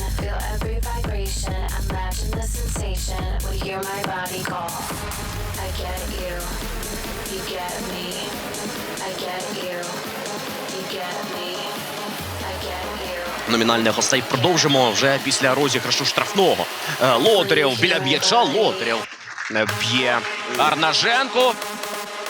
I feel every vibration. Imagine the sensation. We hear my body call. I get you. You get me. I get you. You get me. I get you. Номінальних гостей продовжимо вже після розіграшу штрафного. Лотарєв біля б'яча Лотарєв б'є Арнаженко.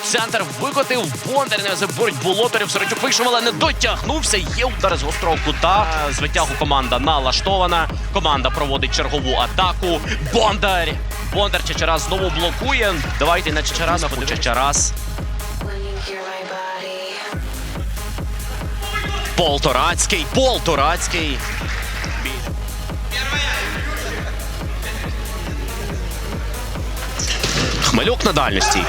Центр викотив Бондар не за боротьбу Лотарєв. Сорочук вийшов, але не дотягнувся. Є удар з гострого кута. З витягу команда налаштована. Команда проводить чергову атаку. Бондар! Бондар Чечерас знову блокує. Давайте на Чечераса. Чечерас. Hear my. Пол Торацький. Пол. Хмелюк на дальності.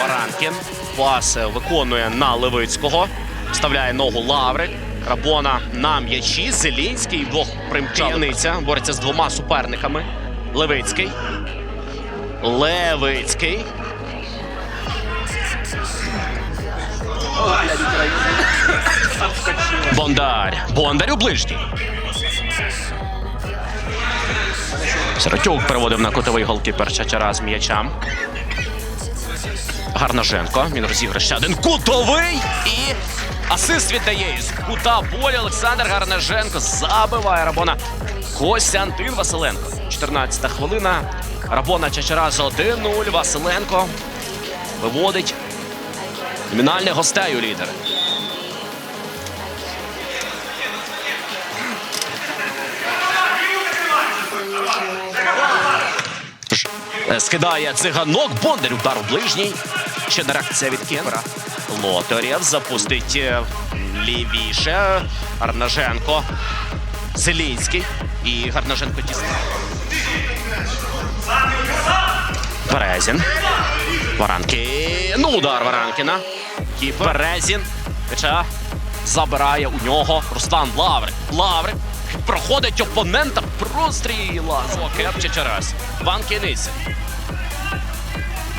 Баранкін. Пас виконує на Левицького. Вставляє ногу Лаврик. Рабона на м'ячі. Зелінський двох примчаниця. Бореться з двома суперниками. Левицький. Левицький. Бондар. Бондар у ближній. Сиротюк переводив на кутовий голкіпер Чачара з м'ячам. Гарнаженко. Він розіграє один кутовий. І асист віддає із кута болі Олександр Гарнаженко забиває Рабона. Костянтин Василенко. 14-та хвилина. Рабона Чачара з 1-0. Василенко виводить номінальних гостей у лідери. Е, Скидає циганок, Бондар удар у ближній. Ще не реакція від Кемера. Лотарєв запустить е, лівіше. Гарнаженко. Зелінський. І Гарнаженко тісне. Березін. Варанкін. Ну, удар Варанкіна. І Березін. Хоча забирає у нього Руслан Лаврик. Лаврик проходить опонента. Простріла. Кепче раз. Ван Кіниця.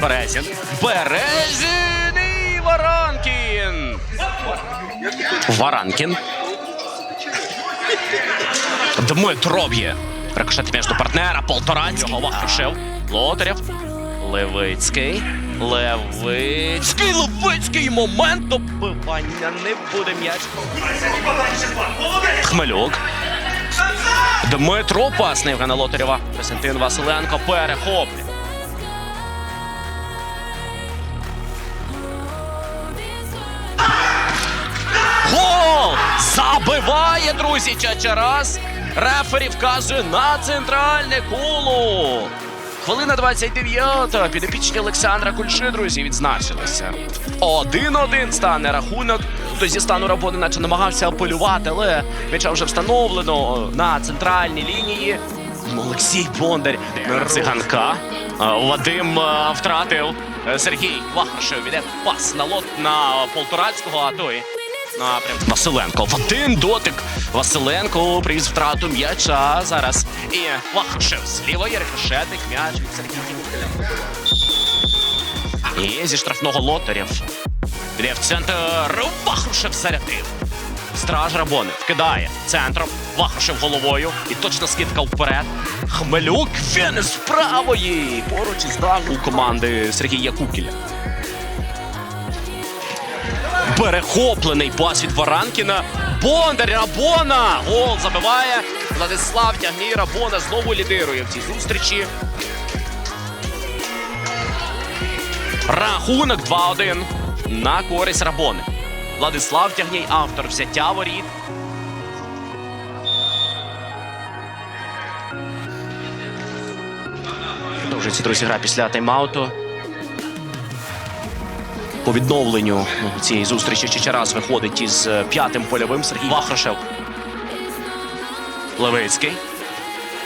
Березін. Березін і Варанкін. Варанкін. Дмитро б'є. Рикошет між партнера. Полторацький. Його Вахрушев. Лотарєв. Левицький. Левицький. Левицький. Момент добивання. Не буде м'яч. Хмелюк. Дмитро пас на Євгена Лотарєва. Костянтин Василенко перехоплює. Забиває, друзі, Чачарас. Рефері вказує на центральне коло. Хвилина 29. Підопічні Олександра Кульши, друзі, відзначилися. 1-1 стане рахунок. Хтось зі стану роботи наче намагався апелювати, але м'яча вже встановлено на центральній лінії. Олексій Бондар циганка. Вадим втратив. Сергій Вахрушев іде пас на лот на Полторацького, а той напрям. Василенко. В один дотик. Василенко привіз втрату м'яча зараз. І Вахрушев зліва є рикошетник. М'яч від Сергія. І зі штрафного лотарів. Іде в центр. Вахрушев зарядив. Страж Рабони вкидає центром. Вахрушев головою. І точно скидка вперед. Хмелюк він з правої. Поруч із даху у команди Сергія Кукіля. Перехоплений пас від Варанкіна. Бондар Рабона. Гол забиває. Владислав Тягній Рабона знову лідирує в цій зустрічі. Рахунок 2-1 на користь Рабони. Владислав Тягній, автор взяття воріт. Продовжується друзі гра після тайм-ауту. По відновленню цієї зустрічі Чечерас виходить із е, п'ятим польовим Сергій Вахрушев. Левицький.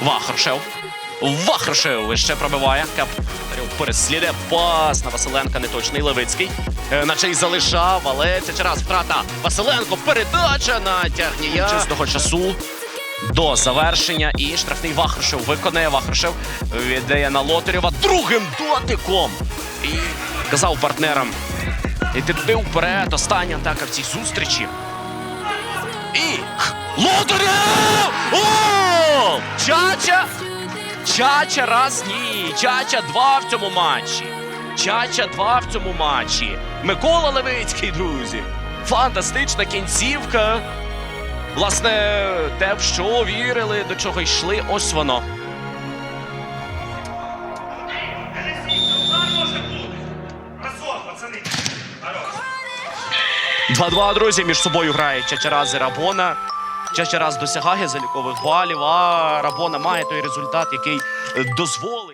Вахрушев. Вахрушев ще пробиває. Кап переслідує пас на Василенка. Неточний Левицький. Е, Наче й залишав, але це через втрата. Василенко. Передача на тягнія. Чистого часу до завершення. І штрафний Вахрушев виконає. Вахрушев віддає на Лотарєва другим дотиком. І казав партнерам. Іти туди вперед. Остання атака в цій зустрічі. І Лотарєв! О! Чача! Чача раз ні. Чача два в цьому матчі. Чача два в цьому матчі. Микола Левицький, друзі. Фантастична кінцівка. Власне, те, в що вірили, до чого йшли, ось воно. Пацани. Хорош. 2-2, друзі, між собою грає Чачараз і Рабона. Чачараз досягає залікових балів, а Рабона має той результат, який дозволить.